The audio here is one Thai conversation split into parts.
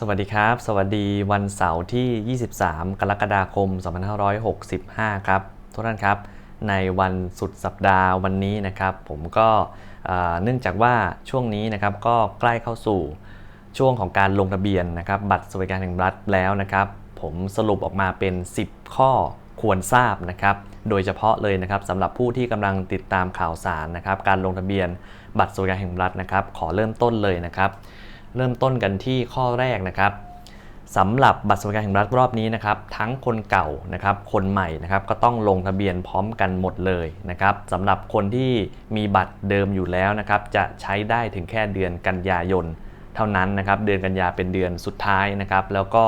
สวัสดีครับ สวัสดีวันเสาร์ที่ 23 กรกฎาคม 2565 ครับทุกท่านครับ ในวันสุดสัปดาห์วันนี้นะครับ ผมก็เนื่องจากว่าช่วงนี้นะครับก็ใกล้เข้าสู่ช่วงของการลงทะเบียนนะครับ บัตรสวัสดิการแห่งรัฐแล้วนะครับ ผมสรุปออกมาเป็น 10 ข้อควรทราบนะครับ โดยเฉพาะเลยนะครับสำหรับผู้ที่กำลังติดตามข่าวสารนะครับ การลงทะเบียนบัตรสวัสดิการแห่งรัฐนะครับ ขอเริ่มต้นเลยนะครับ เริ่มต้นกันที่ข้อแรกนะครับสำหรับบัตรสวัสดิการแห่งรัฐรอบนี้นะครับ ทั้งคนเก่านะครับคนใหม่นะครับก็ต้องลงทะเบียนพร้อมกันหมดเลยนะครับสำหรับคนที่มีบัตรเดิมอยู่แล้วนะครับ จะใช้ได้ถึงแค่เดือนกันยายนเท่านั้นนะครับ เดือนกันยาเป็นเดือนสุดท้ายนะครับ แล้วก็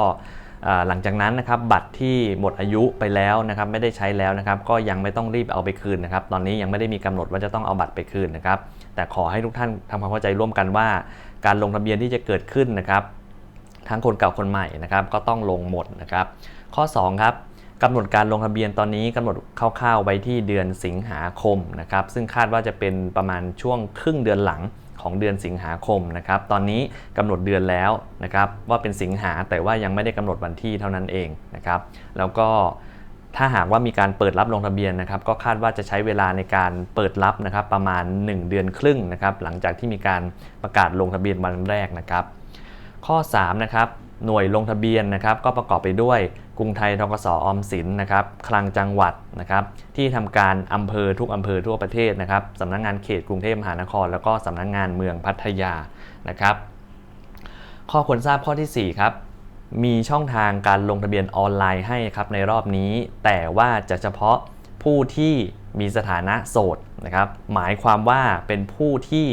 หลังจากนั้นนะครับบัตรที่หมดอายุไปแล้วนะครับไม่ได้ใช้แล้วนะครับก็ยังไม่ต้องรีบเอาไปคืนนะครับตอนนี้ยังไม่ได้มีกำหนดว่าจะต้องเอาบัตรไปคืนนะครับแต่ขอให้ทุกท่านทำความเข้าใจร่วมกันว่า การลงทะเบียนที่จะเกิดขึ้นนะครับ ทั้งคนเก่าคนใหม่นะครับ ก็ต้องลงหมดนะครับ ข้อ 2 ครับกำหนดการลงทะเบียนตอนนี้กำหนดคร่าวๆไว้ที่เดือนสิงหาคมนะครับ ซึ่งคาดว่าจะเป็นประมาณช่วงครึ่งเดือนหลังของเดือนสิงหาคมนะครับ ตอนนี้กำหนดเดือนแล้วนะครับ ว่าเป็นสิงหาแต่ว่ายังไม่ได้กำหนดวันที่เท่านั้นเองนะครับ แล้วก็ ถ้าหากว่ามีการเปิดรับลงทะเบียนนะครับ ก็คาดว่าจะใช้เวลาในการเปิดรับนะครับประมาณ 1 เดือนครึ่งนะครับ หลังจากที่มีการประกาศลงทะเบียนวันแรกนะครับ ข้อ3นะครับหน่วยลงทะเบียนนะครับก็ประกอบไปด้วยกรุงไทยทกสออมสินนะครับคลังจังหวัดนะครับ ที่ทำการอำเภอทุกอำเภอทั่วประเทศนะครับสำนักงงานเขตกรุงเทพมหานคร แล้วก็สำนักงงานเมืองพัทยานะครับ ข้อควรทราบข้อทีสี่4ครับ มีช่องทางการลงทะเบียนออนไลน์ให้ครับในรอบนี้ แต่ว่าจะเฉพาะผู้ที่มีสถานะโสดนะครับหมายความว่าเป็นผู้ที่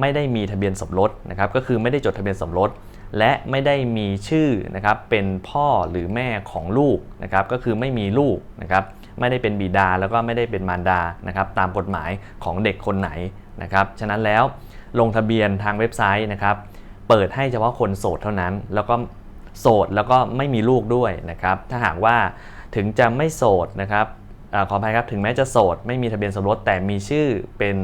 ไม่ได้มีทะเบียนสมรสนะครับก็คือไม่ได้จดทะเบียนสมรส และไม่ได้มีชื่อนะครับเป็นพ่อหรือแม่ของลูกนะครับก็คือไม่มีลูกนะครับไม่ได้เป็นบิดาแล้วก็ไม่ได้เป็นมารดานะครับตามกฎหมายของเด็กคนไหนนะครับฉะนั้นแล้วลงทะเบียนทางเว็บไซต์นะครับเปิดให้เฉพาะคนโสดเท่านั้น แล้วก็ โสดแล้วก็ไม่มีลูกด้วยนะครับ ถ้าหากว่าถึงจะไม่โสดนะครับอขออภัยครับถึงแม้จะโสดไม่มีทะเบียนสมรสแต่มีชื่อเป็น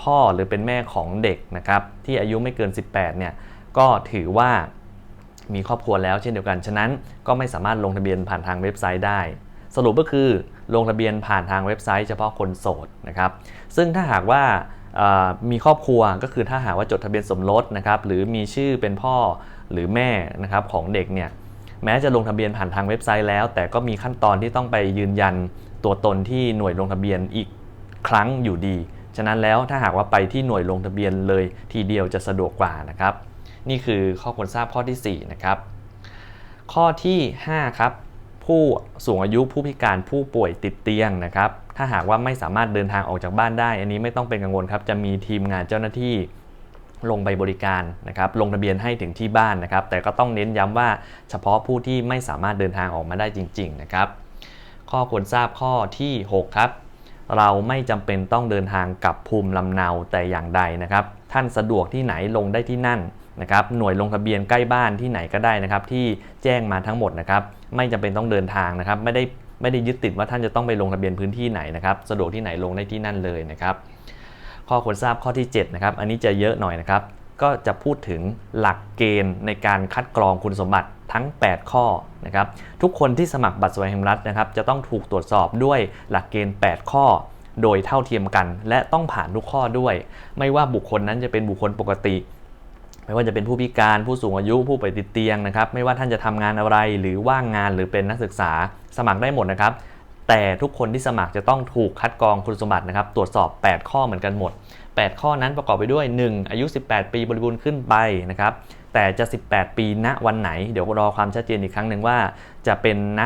พ่อหรือเป็นแม่ของเด็กนะครับที่อายุไม่เกิน 18เนี่ยก็ถือว่ามีครอบครัวแล้วเช่นเดียวกัน ฉะนั้นก็ไม่สามารถลงทะเบียนผ่านทางเว็บไซต์ได้ สรุปก็คือลงทะเบียนผ่านทางเว็บไซต์เฉพาะคนโสดนะครับ ซึ่งถ้าหากว่ามีครอบครัวก็คือถ้าหากว่าจดทะเบียนสมรสนะครับหรือมีชื่อเป็นพ่อ หรือแม่นะครับของเด็กเนี่ยแม้จะลงทะเบียนผ่านทางเว็บไซต์แล้ว แต่ก็มีขั้นตอนที่ต้องไปยืนยันตัวตนที่หน่วยลงทะเบียนอีกครั้งอยู่ดี ฉะนั้นแล้วถ้าหากว่าไปที่หน่วยลงทะเบียนเลยทีเดียวจะสะดวกกว่านะครับ นี่คือข้อควรทราบข้อที่ 4 นะครับ ข้อที่ 5 ครับ ผู้สูงอายุผู้พิการผู้ป่วยติดเตียงนะครับ ถ้าหากว่าไม่สามารถเดินทางออกจากบ้านได้ อันนี้ไม่ต้องเป็นกังวลครับ จะมีทีมงานเจ้าหน้าที่ ลงไปบริการนะครับลงทะเบียนให้ถึงที่บ้านนะครับ แต่ก็ต้องเน้นย้ำว่าเฉพาะผู้ที่ไม่สามารถเดินทางออกมาได้จริง ๆ นะครับ ข้อควรทราบข้อที่ 6 ครับ เราไม่จำเป็นต้องเดินทางกลับภูมิลำเนาแต่อย่างใดนะครับ ท่านสะดวกที่ไหนลงได้ที่นั่นนะครับหน่วยลงทะเบียนใกล้บ้านที่ไหนก็ได้นะครับ ที่แจ้งมาทั้งหมดนะครับ ไม่จำเป็นต้องเดินทางนะครับ ไม่ได้ไม่ได้ยึดติดว่าท่านจะต้องไปลงทะเบียนพื้นที่ไหนนะครับ สะดวกที่ไหนลงได้ที่นั่นเลยนะครับ ข้อควรทราบข้อที่7นะครับอันนี้จะเยอะหน่อยนะครับ ก็จะพูดถึงหลักเกณฑ์ในการคัดกรองคุณสมบัติทั้ง 8 ข้อนะครับทุกคนที่สมัครบัตรสวัสดิการรัฐนะครับจะต้องถูกตรวจสอบด้วยหลักเกณฑ์ 8 ข้อโดยเท่าเทียมกัน และต้องผ่านทุกข้อด้วย ไม่ว่าบุคคลนั้นจะเป็นบุคคลปกติ ไม่ว่าจะเป็นผู้พิการผู้สูงอายุผู้ป่วยติดเตียงนะครับ ไม่ว่าท่านจะทำงานอะไรหรือว่างงานหรือเป็นนักศึกษาสมัครได้หมดนะครับ แต่ทุกคนที่สมัครจะต้องถูกคัดกรองคุณสมบัตินะครับ ตรวจสอบ 8 ข้อเหมือนกันหมด 8 ข้อนั้นประกอบไปด้วย 1. อายุ 18 ปีบริบูรณ์ขึ้นไปนะครับ แต่จะ 18 ปีณวันไหน เดี๋ยวรอความชัดเจนอีกครั้งหนึ่งว่า จะเป็นณ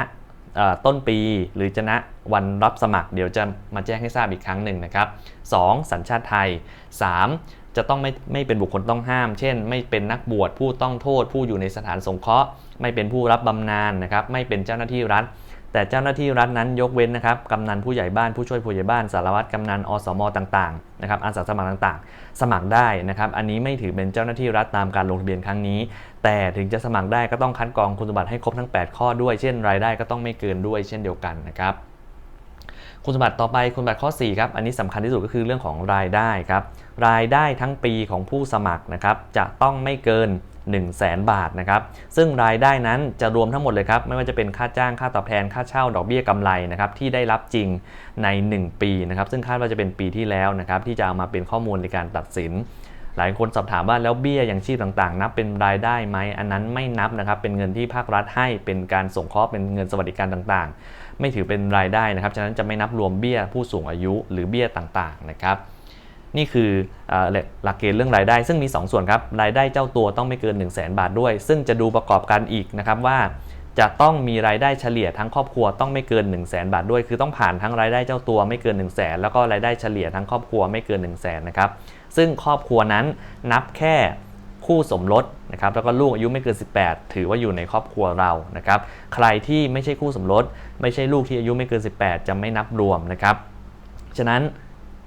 ต้นปีหรือจะณวันรับสมัคร เดี๋ยวจะมาแจ้งให้ทราบอีกครั้งหนึ่งนะครับ 2. สัญชาติไทย 3. จะต้องไม่ไม่เป็นบุคคลต้องห้าม เช่น ไม่เป็นนักบวชผู้ต้องโทษ ผู้อยู่ในสถานสงเคราะห์ ไม่เป็นผู้รับบำนาญนะครับ ไม่เป็นเจ้าหน้าที่รัฐ แต่เจ้าหน้าที่รัฐนั้นยกเว้นนะครับกำนันผู้ใหญ่บ้านผู้ช่วยผู้ใหญ่บ้านสารวัตรกำนันอสมต่างๆนะครับอาสาสมัครต่างๆ สมัครได้นะครับอันนี้ไม่ถือเป็นเจ้าหน้าที่รัฐตามการลงทะเบียนครั้งนี้ แต่ถึงจะสมัครได้ก็ต้องคัดกรองคุณสมบัติให้ครบทั้ง 8 ข้อด้วยเช่น รายได้ก็ต้องไม่เกินด้วยเช่นเดียวกันนะครับคุณสมบัติต่อไปคุณสมบัติข้อ4ครับอันนี้สำคัญที่สุดก็คือเรื่องของรายได้ครับรายได้ทั้งปีของผู้สมัครนะครับจะต้องไม่เกิน 1 0 0 0 0แบาทนะครับซึ่งรายได้นั้นจะรวมทั้งหมดเลยครับไม่ว่าจะเป็นค่าจ้างค่าตอบแทนค่าเช่าดอกเบี้ยกำไรนะครับที่ได้รับจริงใน 1 ปีนะครับซึ่งคาดว่าจะเป็นปีที่แล้วนะครับที่จะเอามาเป็นข้อมูลในการตัดสินหลายคนสอบถามว่าแล้วเบี้ยยังชีพต่างๆ นับเป็นรายได้ไหมอันนั้นไม่นับนะครับ เป็นเงินที่ภาครัฐให้เป็นการส่งเคราะห์เป็นเงินสวัสดิการต่างๆ ไม่ถือเป็นรายได้นะครับ ฉะนั้นจะไม่นับรวมเบี้ยผู้สูงอายุหรือเบี้ยต่างๆนะครับ นี่คือหลักเกณฑ์เรื่องรายได้ ซึ่งมี 2 ส่วนครับ รายได้เจ้าตัวต้องไม่เกิน 1 0 0 0 0แบาทด้วย ซึ่งจะดูประกอบกันอีกนะครับว่าจะต้องมีรายได้เฉลี่ยทั้งครอบครัวต้องไม่เกิน 1 0 0 0 0แบาทด้วย คือต้องผ่านทั้งรายได้เจ้าตัวไม่เกิน 1 0 0 0 0แแล้วก็รายได้เฉลี่ยทั้งครอบครัวไม่เกิน 1 0 0 0 0แนะครับ ซึ่งครอบครัวนั้นนับแค่คู่สมรสนะครับแล้วก็ลูกอายุไม่เกิน 18 ถือว่าอยู่ในครอบครัวเรานะครับใครที่ไม่ใช่คู่สมรส ไม่ใช่ลูกที่อายุไม่เกิน 18 จะไม่นับรวมนะครับฉะนั้น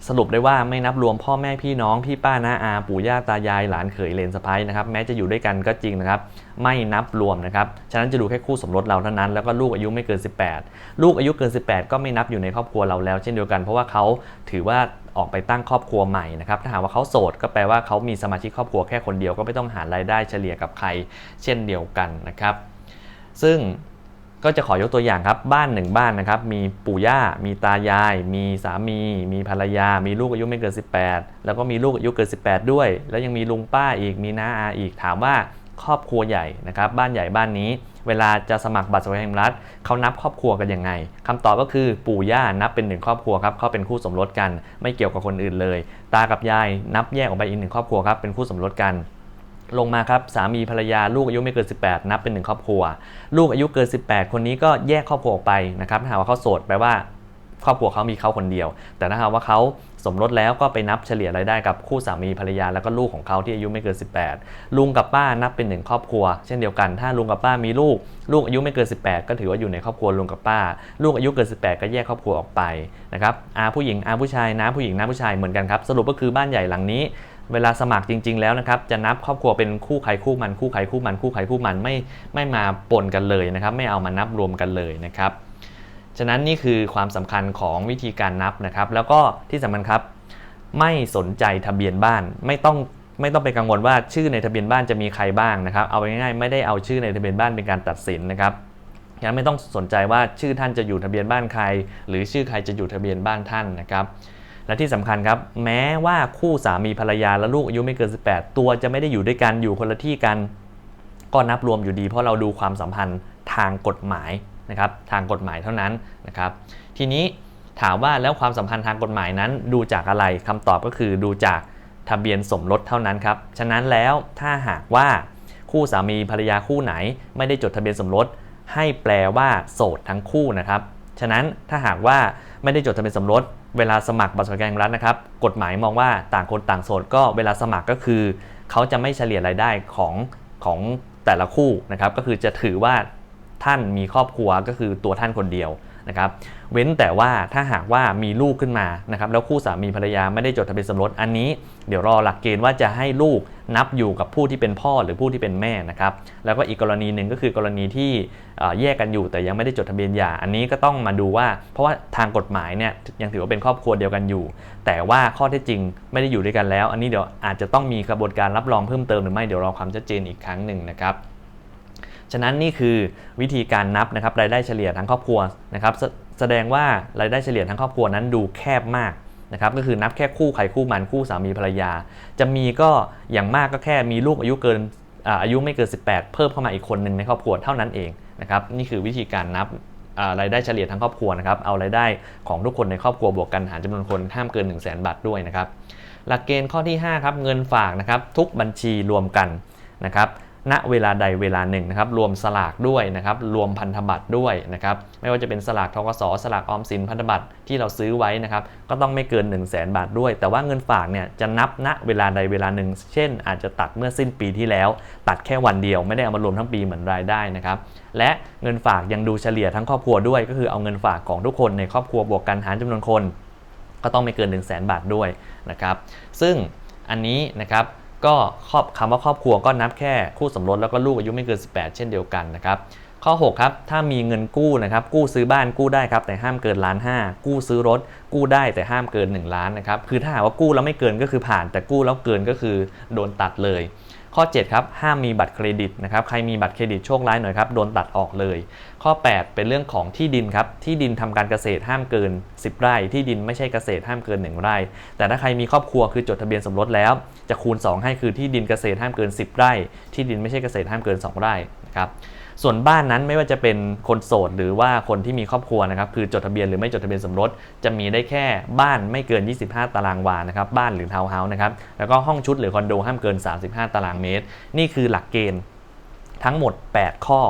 สรุปได้ว่าไม่นับรวมพ่อแม่พี่น้อง พี่ป้าน้าอาปู่ย่าตายายหลานเขยเลนสะพ้ายนะครับแม้จะอยู่ด้วยกันก็จริงนะครับ ไม่นับรวมนะครับฉะนั้นจะดูแค่คู่สมรสเราเท่านั้นแล้วก็ลูกอายุไม่เกิน 18 ลูกอายุเกิน 18 ก็ไม่นับอยู่ในครอบครัวเราแล้ว เช่นเดียวกันเพราะว่าเขาถือว่าออกไปตั้งครอบครัวใหม่นะครับถ้าหากว่าเขาโสดก็แปลว่าเขามีสมาชิกครอบครัวแค่คนเดียวก็ไม่ต้องหารายได้เฉลี่ยกับใคร เช่นเดียวกันนะครับ ซึ่ง ก็จะขอยกตัวอย่างครับบ้านหนึ่งบ้านนะครับมีปู่ย่า มีตายาย มีสามี มีภรรยา มีลูกอายุไม่เกิน 18 แล้วก็มีลูกอายุเกิน 18 ด้วย แล้วยังมีลุงป้าอีกมีน้าอาอีกถามว่าครอบครัวใหญ่นะครับบ้านใหญ่บ้านนี้ เวลาจะสมัครบัตรสวัสดิการแห่งรัฐเขานับครอบครัวกันยังไงคำตอบก็คือปู่ย่านับเป็นหนึ่งครอบครัวครับเขาเป็นคู่สมรสกัน ไม่เกี่ยวกับคนอื่นเลย ตากับยายนับแยกออกไปอีกหนึ่งครอบครัวครับเป็นคู่สมรสกัน ลงมาครับสามีภรรยาลูกอายุไม่เกิน 18 นับเป็นหนึ่งครอบครัว ลูกอายุเกิน 18 คนนี้ก็แยกครอบครัวออกไปนะครับถ้าหากว่าเขาโสดแปลว่าครอบครัวเขามีเขาคนเดียว แต่ถ้าหากว่าเขาสมรสแล้วก็ไปนับเฉลี่ยรายได้กับคู่สามีภรรยาแล้วก็ลูกของเขาที่อายุไม่เกิน 18 ลุงกับป้านับเป็นหนึ่งครอบครัว เช่นเดียวกัน ถ้าลุงกับป้ามีลูก ลูกอายุไม่เกิน 18 ก็ถือว่าอยู่ในครอบครัวลุงกับป้า ลูกอายุเกิน 18 ก็แยกครอบครัวออกไปนะครับอาผู้หญิงอาผู้ชายน้าผู้หญิงน้าผู้ชายเหมือนกันครับ สรุปก็คือบ้านใหญ่หลังนี้ เวลาสมัครจริง ๆ แล้วนะครับจะนับครอบครัวเป็นคู่ใครคู่มันคู่ใครคู่มันคู่ใครคู่มันไม่ไม่มาปนกันเลยนะครับ ไม่เอามานับรวมกันเลยนะครับ ฉะนั้นนี่คือความสำคัญของวิธีการนับนะครับ แล้วก็ที่สำคัญครับไม่สนใจทะเบียนบ้านไม่ต้องไม่ต้องไปกังวลว่าชื่อในทะเบียนบ้านจะมีใครบ้างนะครับ เอาง่ายๆไม่ได้เอาชื่อในทะเบียนบ้านเป็นการตัดสินนะครับงั้นไม่ต้องสนใจว่าชื่อท่านจะอยู่ทะเบียนบ้านใคร หรือชื่อใครจะอยู่ทะเบียนบ้านท่านนะครับ และที่สำคัญครับ แม้ว่าคู่สามีภรรยาและลูกอายุไม่เกิน 18 ตัวจะไม่ได้อยู่ด้วยกันอยู่คนละที่กัน ก็นับรวมอยู่ดี เพราะเราดูความสัมพันธ์ทางกฎหมายนะครับทางกฎหมายเท่านั้นนะครับ ทีนี้ถามว่าแล้วความสัมพันธ์ทางกฎหมายนั้นดูจากอะไรคำตอบก็คือดูจากทะเบียนสมรสเท่านั้นครับฉะนั้นแล้วถ้าหากว่าคู่สามีภรรยาคู่ไหน ไม่ได้จดทะเบียนสมรส ให้แปลว่าโสดทั้งคู่นะครับ ฉะนั้นถ้าหากว่าไม่ได้จดทะเบียนสมรส เวลาสมัครบัตรสวัสดิการแห่งรัฐนะครับ กฎหมายมองว่าต่างคนต่างโสดก็เวลาสมัครก็คือ เขาจะไม่เฉลี่ยรายได้ของของแต่ละคู่นะครับ ก็คือจะถือว่าท่านมีครอบครัวก็คือตัวท่านคนเดียว นะครับเว้นแต่ว่าถ้าหากว่ามีลูกขึ้นมานะครับแล้วคู่สามีภรรยาไม่ได้จดทะเบียนสมรสอันนี้ เดี๋ยวรอหลักเกณฑ์ว่าจะให้ลูกนับอยู่กับผู้ที่เป็นพ่อหรือผู้ที่เป็นแม่นะครับแล้วก็อีกกรณีหนึ่งก็คือกรณีที่แยกกันอยู่แต่ยังไม่ได้จดทะเบียนหย่าอันนี้ก็ต้องมาดูว่า เพราะว่าทางกฎหมายเนี่ยยังถือว่าเป็นครอบครัวเดียวกันอยู่ แต่ว่าข้อเท็จจริงไม่ได้อยู่ด้วยกันแล้ว อันนี้เดี๋ยวอาจจะต้องมีกระบวนการรับรองเพิ่มเติมหรือไม่เดี๋ยวรอความชัดเจนอีกครั้งหนึ่งนะครับ ฉะนั้นนี่คือวิธีการนับนะครับรายได้เฉลี่ยทั้งครอบครัวนะครับแสแสดงว่ารายได้เฉลี่ยทั้งครอบครัวนั้นดูแคบมากนะครับก็คือนับแค่คู่ใครคู่มันคู่สามีภรรยา จะมีก็อย่างมากก็แค่มีลูกอายุเกินอายุไม่เกิน 18 เพิ่มเข้ามาอีกคนหนึ่งในครอบครัวเท่านั้นเองนะครับนี่คือวิธีการนับรายได้เฉลี่ยทั้งครอบครัวนะครับเอารายได้ของทุกคนในครอบครัวบวกกันหารจำนวนคนห้ามเกิน 1 0 0 0 0แบาทด้วยนะครับหลักเกณฑ์ข้อที่5ครับเงินฝากนะครับทุกบัญชีรวมกันนะครับ ณเวลาใดเวลาหนึ่งนะครับรวมสลากด้วยนะครับรวมพันธบัตรด้วยนะครับไม่ว่าจะเป็นสลากทกสสลากออมสินพันธบัตรที่เราซื้อไว้นะครับก็ต้องไม่เกิน 1 0 0 0 0แบาทด้วย แต่ว่าเงินฝากเนี่ยจะนับณเวลาใดเวลาหนึ่ง เช่น อาจจะตัดเมื่อสิ้นปีที่แล้ว ตัดแค่วันเดียวไม่ได้เอามารวมทั้งปีเหมือนรายได้นะครับและเงินฝากยังดูเฉลี่ยทั้งครอบครัวด้วย ก็คือเอาเงินฝากของทุกคนในครอบครัวบวกกันหารจำนวนคน ก็ต้องไม่เกิน 1 0 0 0 0แบาทด้วยนะครับซึ่งอันนี้นะครับ ก็ครอบคำว่าครอบครัวก็นับแค่คู่สมรสแล้วก็ลูกอายุไม่เกิน 18 เช่นเดียวกันนะครับข้อ 6 ครับ ถ้ามีเงินกู้นะครับกู้ซื้อบ้านกู้ได้ครับแต่ห้ามเกินล้านห้ากู้ซื้อรถ กู้ได้แต่ห้ามเกิน 1 ล้านนะครับคือถ้าหากว่ากู้แล้วไม่เกินก็คือผ่าน แต่กู้แล้วเกินก็คือโดนตัดเลย ข้อ 7 ครับ ห้ามมีบัตรเครดิตนะครับใครมีบัตรเครดิตโชคร้ายหน่อยครับโดนตัดออกเลย ข้อ 8 เป็นเรื่องของที่ดินครับที่ดินทำการเกษตรห้ามเกิน 10 ไร่ ที่ดินไม่ใช่เกษตรห้ามเกิน 1 ไร่ แต่ถ้าใครมีครอบครัวคือจดทะเบียนสมรสแล้ว จะคูณ 2 ให้คือที่ดินเกษตรห้ามเกิน 10 ไร่ ที่ดินไม่ใช่เกษตรห้ามเกิน 2 ไร่นะครับ ส่วนบ้านนั้นไม่ว่าจะเป็นคนโสดหรือว่าคนที่มีครอบครัวนะครับคือจดทะเบียนหรือไม่จดทะเบียนสมรส จะมีได้แค่บ้านไม่เกิน 25 ตารางวานะครับบ้านหรือทาวน์เฮาส์นะครับแล้วก็ห้องชุดหรือคอนโดห้ามเกิน 35 ตารางเมตร นี่คือหลักเกณฑ์ทั้งหมด 8 ข้อ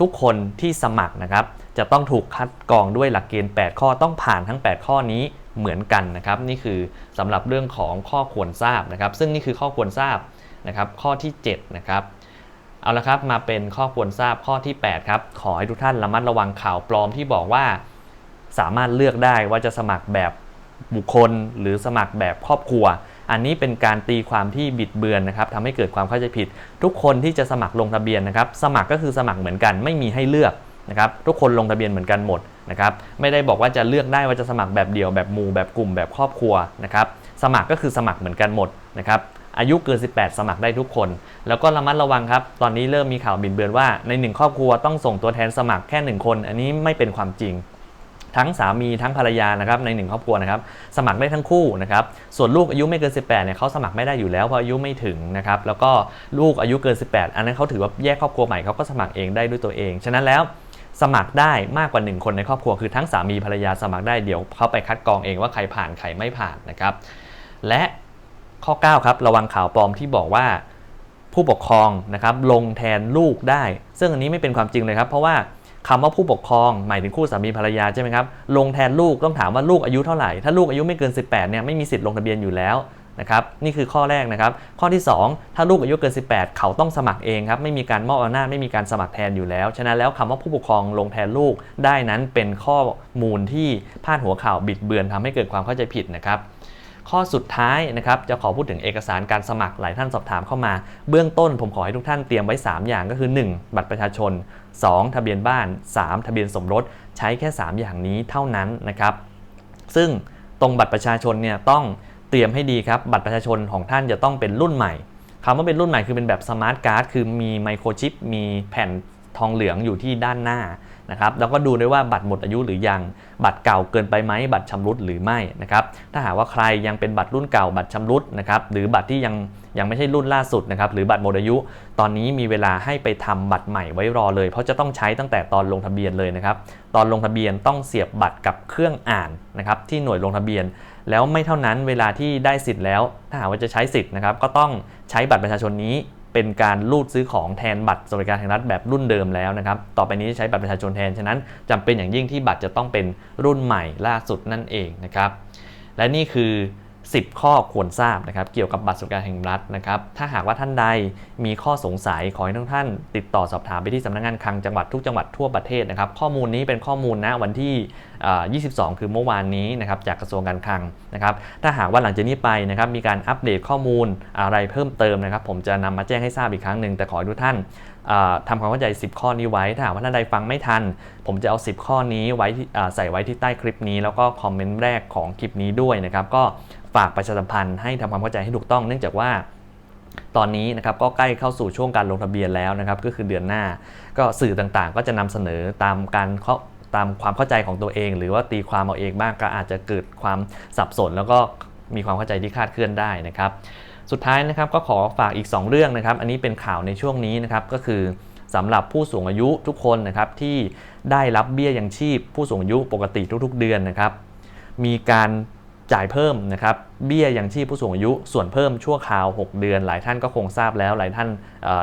ทุกคนที่สมัครนะครับจะต้องถูกคัดกรองด้วยหลักเกณฑ์ 8 ข้อต้องผ่านทั้ง 8 ข้อนี้เหมือนกันนะครับนี่คือสำหรับเรื่องของข้อควรทราบนะครับ ซึ่งนี่คือข้อควรทราบนะครับข้อที่7นะครับ เอาละครับมาเป็นข้อควรทราบข้อที่ 8 ครับ ขอให้ทุกท่านระมัดระวังข่าวปลอมที่บอกว่า สามารถเลือกได้ว่าจะสมัครแบบบุคคล หรือสมัครแบบครอบครัว อันนี้เป็นการตีความที่บิดเบือนนะครับทำให้เกิดความเข้าใจผิด ทุกคนที่จะสมัครลงทะเบียนนะครับ สมัครก็คือสมัครเหมือนกัน ไม่มีให้เลือกนะครับทุกคนลงทะเบียนเหมือนกันหมดนะครับไม่ได้บอกว่าจะเลือกได้ว่าจะสมัครแบบเดี่ยวแบบหมู่แบบกลุ่มแบบครอบครัวนะครับสมัครก็คือสมัครเหมือนกันหมดนะครับ อายุเกิน 18 สมัครได้ทุกคน แล้วก็ระมัดระวังครับ ตอนนี้เริ่มมีข่าวบิดเบือนว่าในหนึ่งครอบครัวต้องส่งตัวแทนสมัครแค่หนึ่งคน อันนี้ไม่เป็นความจริง ทั้งสามีทั้งภรรยานะครับในหนึ่งครอบครัวนะครับสมัครได้ทั้งคู่นะครับส่วนลูกอายุไม่เกิน 18เนี่ยเขาสมัครไม่ได้อยู่แล้วเพราะอายุไม่ถึงนะครับแล้วก็ลูกอายุเกิน 18 อันนั้นเขาถือว่าแยกครอบครัวใหม่เขาก็สมัครเองได้ด้วยตัวเอง ฉะนั้นแล้วสมัครได้มากกว่า 1 คนในครอบครัวคือทั้งสามีภรรยาสมัครได้เดี๋ยวเขาไปคัดกรองเองว่าใครผ่านใครไม่ผ่านนะครับและ ข้อ 9 ครับ ระวังข่าวปลอมที่บอกว่าผู้ปกครองนะครับลงแทนลูกได้ ซึ่งอันนี้ไม่เป็นความจริงเลยครับ เพราะว่าคำว่าผู้ปกครองหมายถึงคู่สามีภรรยาใช่ไหมครับลงแทนลูกต้องถามว่าลูกอายุเท่าไหร่ถ้าลูกอายุไม่เกิน 18เนี่ยไม่มีสิทธิ์ลงทะเบียนอยู่แล้วนะครับนี่คือข้อแรกนะครับ ข้อที่ 2 ถ้าลูกอายุเกิน 18 เขาต้องสมัครเองครับไม่มีการมอบอำนาจไม่มีการสมัครแทนอยู่แล้ว ฉะนั้นแล้วคำว่าผู้ปกครองลงแทนลูกได้นั้นเป็นข้อมูลที่พาดหัวข่าวบิดเบือนทำให้เกิดความเข้าใจผิดนะครับ ข้อสุดท้ายนะครับจะขอพูดถึงเอกสารการสมัครหลายท่านสอบถามเข้ามา เบื้องต้นผมขอให้ทุกท่านเตรียมไว้ 3 อย่างก็คือ 1. บัตรประชาชน 2. ทะเบียนบ้าน 3. ทะเบียนสมรส ใช้แค่ 3 อย่างนี้เท่านั้นนะครับ ซึ่งตรงบัตรประชาชนเนี่ยต้องเตรียมให้ดีครับบัตรประชาชนของท่านจะต้องเป็นรุ่นใหม่คำว่าเป็นรุ่นใหม่คือเป็นแบบสมาร์ทการ์ดคือมีไมโครชิปมีแผ่นทองเหลืองอยู่ที่ด้านหน้า นะครับแล้วก็ดูด้วยว่าบัตรหมดอายุหรือยัง บัตรเก่าเกินไปไหมบัตรชำรุดหรือไม่นะครับถ้าหากว่าใครยังเป็นบัตรรุ่นเก่าบัตรชำรุดนะครับหรือบัตรที่ยังยังไม่ใช่รุ่นล่าสุดนะครับหรือบัตรหมดอายุ ตอนนี้มีเวลาให้ไปทำบัตรใหม่ไว้รอเลย เพราะจะต้องใช้ตั้งแต่ตอนลงทะเบียนเลยนะครับตอนลงทะเบียนต้องเสียบบัตรกับเครื่องอ่านนะครับที่หน่วยลงทะเบียน แล้วไม่เท่านั้นเวลาที่ได้สิทธิ์แล้ว ถ้าหากว่าจะใช้สิทธิ์นะครับก็ต้องใช้บัตรประชาชนนี้ เป็นการรูดซื้อของแทนบัตรสวัสดิการแห่งรัฐแบบรุ่นเดิมแล้วนะครับ ต่อไปนี้ใช้บัตรประชาชนแทน ฉะนั้นจำเป็นอย่างยิ่งที่บัตรจะต้องเป็นรุ่นใหม่ล่าสุดนั่นเองนะครับ และนี่คือ 10 ข้อควรทราบนะครับเกี่ยวกับบัตรสวัสดิการแห่งรัฐนะครับถ้าหากว่าท่านใดมีข้อสงสัยขอให้ทุกท่าน ติดต่อสอบถามไปที่สำนักงานคลังจังหวัดทุกจังหวัดทั่วประเทศนะครับข้อมูลนี้เป็นข้อมูลนะวันที่อ่า22 คือเมื่อวานนี้นะครับจากกระทรวงการคลังนะครับถ้าหากว่าหลังจากนี้ไปนะครับมีการอัปเดตข้อมูลอะไรเพิ่มเติมนะครับผมจะนำมาแจ้งให้ทราบอีกครั้งหนึ่งแต่ขอให้ทุกท่านทำความเข้าใจ 10 ข้อนี้ไว้ ถ้าหากว่าท่านใดฟังไม่ทัน ผมจะเอา 10 ข้อนี้ไว้ใส่ไว้ที่ใต้คลิปนี้ แล้วก็คอมเมนต์แรกของคลิปนี้ด้วยนะครับก็ ฝากประชาสัมพันธ์ให้ทำความเข้าใจให้ถูกต้อง เนื่องจากว่าตอนนี้นะครับก็ใกล้เข้าสู่ช่วงการลงทะเบียนแล้วนะครับ ก็คือเดือนหน้า ก็สื่อต่างๆ ก็จะนำเสนอตามการเข้าตามความเข้าใจของตัวเอง หรือว่าตีความเอาเองบ้างก็อาจจะเกิดความสับสน แล้วก็มีความเข้าใจที่คาดเคลื่อนได้นะครับ สุดท้ายนะครับก็ขอฝากอีก 2 เรื่องนะครับ อันนี้เป็นข่าวในช่วงนี้นะครับก็คือสำหรับผู้สูงอายุทุกคนนะครับที่ได้รับเบี้ยยังชีพผู้สูงอายุปกติทุก ๆ เดือนนะครับ มีการ จ่ายเพิ่มนะครับเบี้ยยังชีพผู้สูงอายุส่วนเพิ่มชั่วคราว 6 เดือน หลายท่านก็คงทราบแล้ว หลายท่าน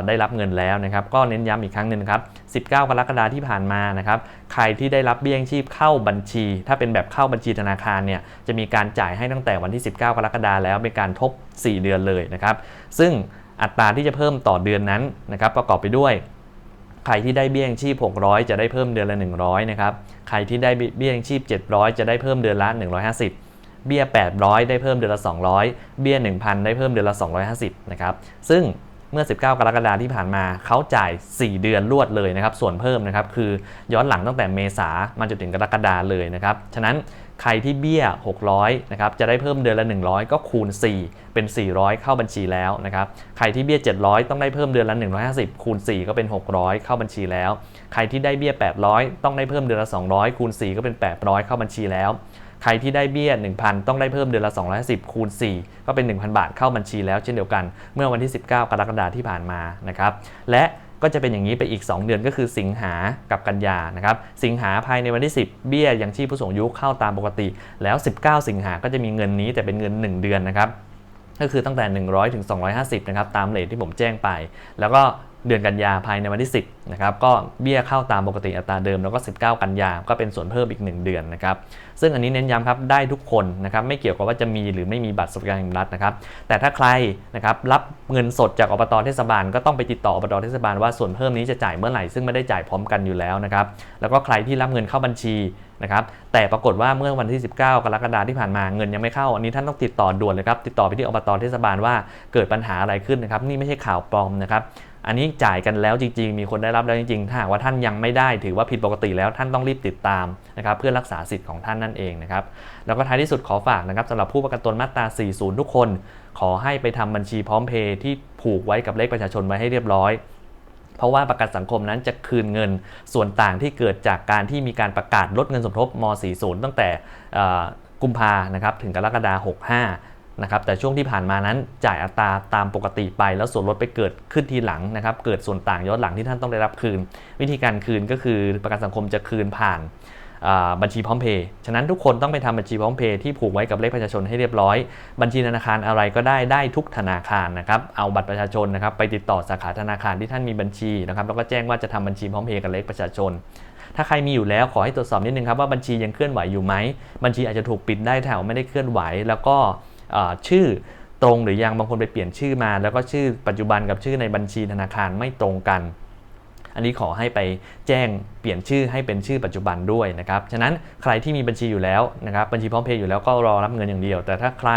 ได้รับเงินแล้วนะครับก็เน้นย้ำอีกครั้งหนึ่งครับ 19 กรกฎาคมที่ผ่านมานะครับใครที่ได้รับเบี้ยยังชีพเข้าบัญชี ถ้าเป็นแบบเข้าบัญชีธนาคารเนี่ยจะมีการจ่ายให้ตั้งแต่วันที่ 19 กรกฎาคมแล้วเป็นการทบ 4 เดือนเลยนะครับซึ่งอัตราที่จะเพิ่มต่อเดือนนั้นนะครับประกอบไปด้วยใครที่ได้เบี้ยยังชีพ 600 จะได้เพิ่มเดือนละ 100 นะครับ ใครที่ได้เบี้ยยังชีพ 700 จะได้เพิ่มเดือนละ 150 เบี้ย 800 ได้เพิ่มเดือนละ 200 เบี้ย 1,000 ได้เพิ่มเดือนละ 250 นะครับ ซึ่งเมื่อ 19 กรกฎาคมที่ผ่านมาเขาจ่าย 4 เดือนรวดเลยนะครับ ส่วนเพิ่มนะครับคือย้อนหลังตั้งแต่เมษามาจนถึงกรกฎาเลยนะครับ ฉะนั้นใครที่เบี้ย 600 นะครับ จะได้เพิ่มเดือนละ 100 ก็คูณ 4 เป็น 400 เข้าบัญชีแล้วนะครับ ใครที่เบี้ย 700 ต้องได้เพิ่มเดือนละ 150 คูณ 4 ก็เป็น 600 เข้าบัญชีแล้ว ใครที่ได้เบี้ย 800 ต้องได้เพิ่มเดือนละ 200 คูณ 4 ก็เป็น 800 เข้าบัญชีแล้ว ใครที่ได้เบี้ย 1,000 ต้องได้เพิ่มเดือนละ 210 คูณ 4 ก็เป็น 1,000 บาทเข้าบัญชีแล้วเช่นเดียวกัน เมื่อวันที่ 19 กรกฎาคมที่ผ่านมานะครับและก็จะเป็นอย่างนี้ไปอีก 2 เดือนก็คือสิงหากับกันยานะครับ สิงหาภายในวันที่ 10 เบี้ยยังชีพผู้สูงอายุเข้าตามปกติ แล้ว 19 สิงหาก็จะมีเงินนี้แต่เป็นเงิน 1 เดือนนะครับก็คือตั้งแต่ 100 ถึง 250 นะครับ ตามเลทที่ผมแจ้งไป แล้วก็ เดือนกันยาภายในวันที่ 10นะครับก็เบี้ยเข้าตามปกติอัตราเดิมแล้วก็ 19 กันยาก็เป็นส่วนเพิ่มอีก 1 เดือนนะครับซึ่งอันนี้เน้นย้ำครับได้ทุกคนนะครับไม่เกี่ยวกับว่าจะมีหรือไม่มีบัตรสวัสดิการแห่งรัฐนะครับแต่ถ้าใครนะครับรับเงินสดจากอบตเทศบาล ก็ต้องไปติดต่ออบตเทศบาลว่าส่วนเพิ่มนี้จะจ่ายเมื่อไหร่ซึ่งไม่ได้จ่ายพร้อมกันอยู่แล้วนะครับแล้วก็ใครที่รับเงินเข้าบัญชีนะครับแต่ปรากฏว่าเมื่อวันที่ 19 กรกฎาคมที่ผ่านมาเงินยังไม่เข้า อันนี้ท่านต้องติดต่อด่วนเลยครับติดต่อไปที่อบตเทศบาลว่าเกิดปัญหาอะไรขึ้นนะครับนี่ไม่ใช่ข่าวปลอมนะครับ อันนี้จ่ายกันแล้วจริง ๆ มีคนได้รับแล้วจริงๆ ถ้าหากว่าท่านยังไม่ได้ถือว่าผิดปกติแล้วท่านต้องรีบติดตามนะครับเพื่อรักษาสิทธิ์ของท่านนั่นเองนะครับแล้วก็ท้ายที่สุดขอฝากนะครับสำหรับผู้ประกันตนมาตรา 40 ทุกคน ขอให้ไปทำบัญชีพร้อมเพย์ที่ผูกไว้กับเลขประชาชนไว้ให้เรียบร้อยเพราะว่าประกันสังคมนั้นจะคืนเงินส่วนต่างที่เกิดจากการที่มีการประกาศลดเงินสมทบม .40 ตั้งแต่กุมภานะครับถึงกรกฎาคม65 นะครับแต่ช่วงที่ผ่านมานั้นจ่ายอัตราตามปกติไป แล้วส่วนลดไปเกิดขึ้นทีหลังนะครับเกิดส่วนต่างย้อนหลังที่ท่านต้องได้รับคืน วิธีการคืนก็คือประกันสังคมจะคืนผ่านบัญชีพร้อมเพย์ ฉะนั้นทุกคนต้องไปทำบัญชีพร้อมเพย์ที่ผูกไว้กับเลขประชาชนให้เรียบร้อย บัญชีธนาคารอะไรก็ได้ได้ทุกธนาคารนะครับ เอาบัตรประชาชนนะครับไปติดต่อสาขาธนาคารที่ท่านมีบัญชีนะครับแล้วก็แจ้งว่าจะทำบัญชีพร้อมเพย์กับเลขประชาชน ถ้าใครมีอยู่แล้วขอให้ตรวจสอบนิดนึงครับว่าบัญชียังเคลื่อนไหวอยู่ไหม บัญชีอาจจะถูกปิดได้แถวไม่ได้เคลื่อนไหว แล้วก็ ชื่อตรงหรือยังบางคนไปเปลี่ยนชื่อมา แล้วก็ชื่อปัจจุบันกับชื่อในบัญชีธนาคารไม่ตรงกัน อันนี้ขอให้ไปแจ้งเปลี่ยนชื่อให้เป็นชื่อปัจจุบันด้วยนะครับฉะนั้นใครที่มีบัญชีอยู่แล้วนะครับบัญชีพร้อมเพย์อยู่แล้วก็รอรับเงินอย่างเดียว แต่ถ้าใคร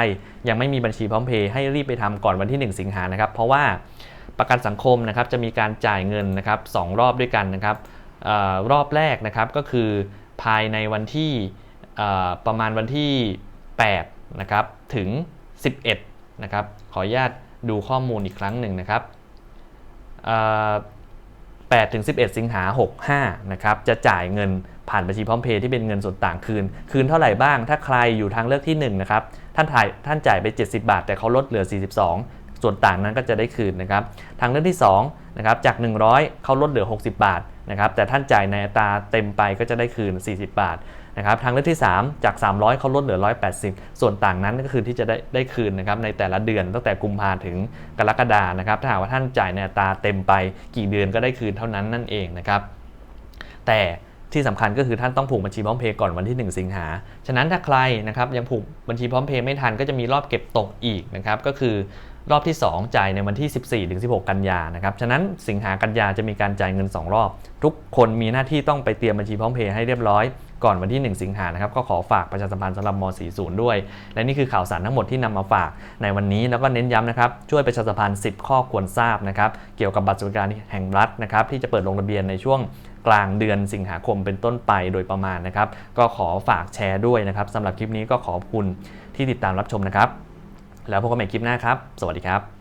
ยังไม่มีบัญชีพร้อมเพย์ให้รีบไปทำก่อนวันที่ 1 สิงหานะครับ เพราะว่าประกันสังคมนะครับจะมีการจ่ายเงินนะครับสองรอบด้วยกันนะครับออรอบแรกนะครับก็คือภายในวันที่ประมาณวันที่ 8 นะครับ ถึง 11 นะครับ ขออนุญาตดูข้อมูลอีกครั้งหนึ่งนะครับ8ถึง11 สิงหา 65 นะครับ จะจ่ายเงินผ่านบัญชีพร้อมเพย์ที่เป็นเงินส่วนต่างคืน คืนเท่าไหร่บ้าง ถ้าใครอยู่ทางเลือกที่1นะครับ ท่านถ่ายท่านจ่ายไป 70 บาท แต่เขาลดเหลือ 42 ส่วนต่างนั้นก็จะได้คืนนะครับ ทางเลือกที่2นะครับ จาก 100 เขาลดเหลือ 60 บาทนะครับ แต่ท่านจ่ายในอัตราเต็มไปก็จะได้คืน 40 บาท นะครับทางเลือกที่ 3 จาก 300เขาลดเหลือ 180 ส่วนต่างนั้นก็คือที่จะได้ได้คืนนะครับในแต่ละเดือนตั้งแต่กุมภาถึงกรกฎานะครับ ถ้าหากว่าท่านจ่ายในอัตราเต็มไปกี่เดือนก็ได้คืนเท่านั้นนั่นเองนะครับ แต่ที่สำคัญก็คือท่านต้องผูกบัญชีพร้อมเพย์ก่อนวันที่ 1 สิงหา ฉะนั้นถ้าใครนะครับยังผูกบัญชีพร้อมเพย์ไม่ทันก็จะมีรอบเก็บตกอีกนะครับก็คือรอบที่ 2 จ่ายในวันที่ 14ถึง16 กันยานะครับ ฉะนั้นสิงหากันยาจะมีการจ่ายเงิน 2 รอบ ทุกคนมีหน้าที่ต้องไปเตรียมบัญชีพร้อมเพย์ให้เรียบร้อย ก่อนวันที่ 1 สิงหานะครับก็ขอฝากประชาสัมพันธ์สำหรับม 40 ด้วย และนี่คือข่าวสารทั้งหมดที่นำมาฝากในวันนี้แล้วก็เน้นย้ำนะครับช่วยประชาสัมพันธ์ 10 ข้อควรทราบนะครับเกี่ยวกับบัตรสวัสดิการแห่งรัฐนะครับที่จะเปิดลงทะเบียนในช่วงกลางเดือนสิงหาคมเป็นต้นไปโดยประมาณนะครับ ก็ขอฝากแชร์ด้วยนะครับสำหรับคลิปนี้ก็ขอบคุณที่ติดตามรับชมนะครับ แล้วพบกันใหม่คลิปหน้าครับ สวัสดีครับ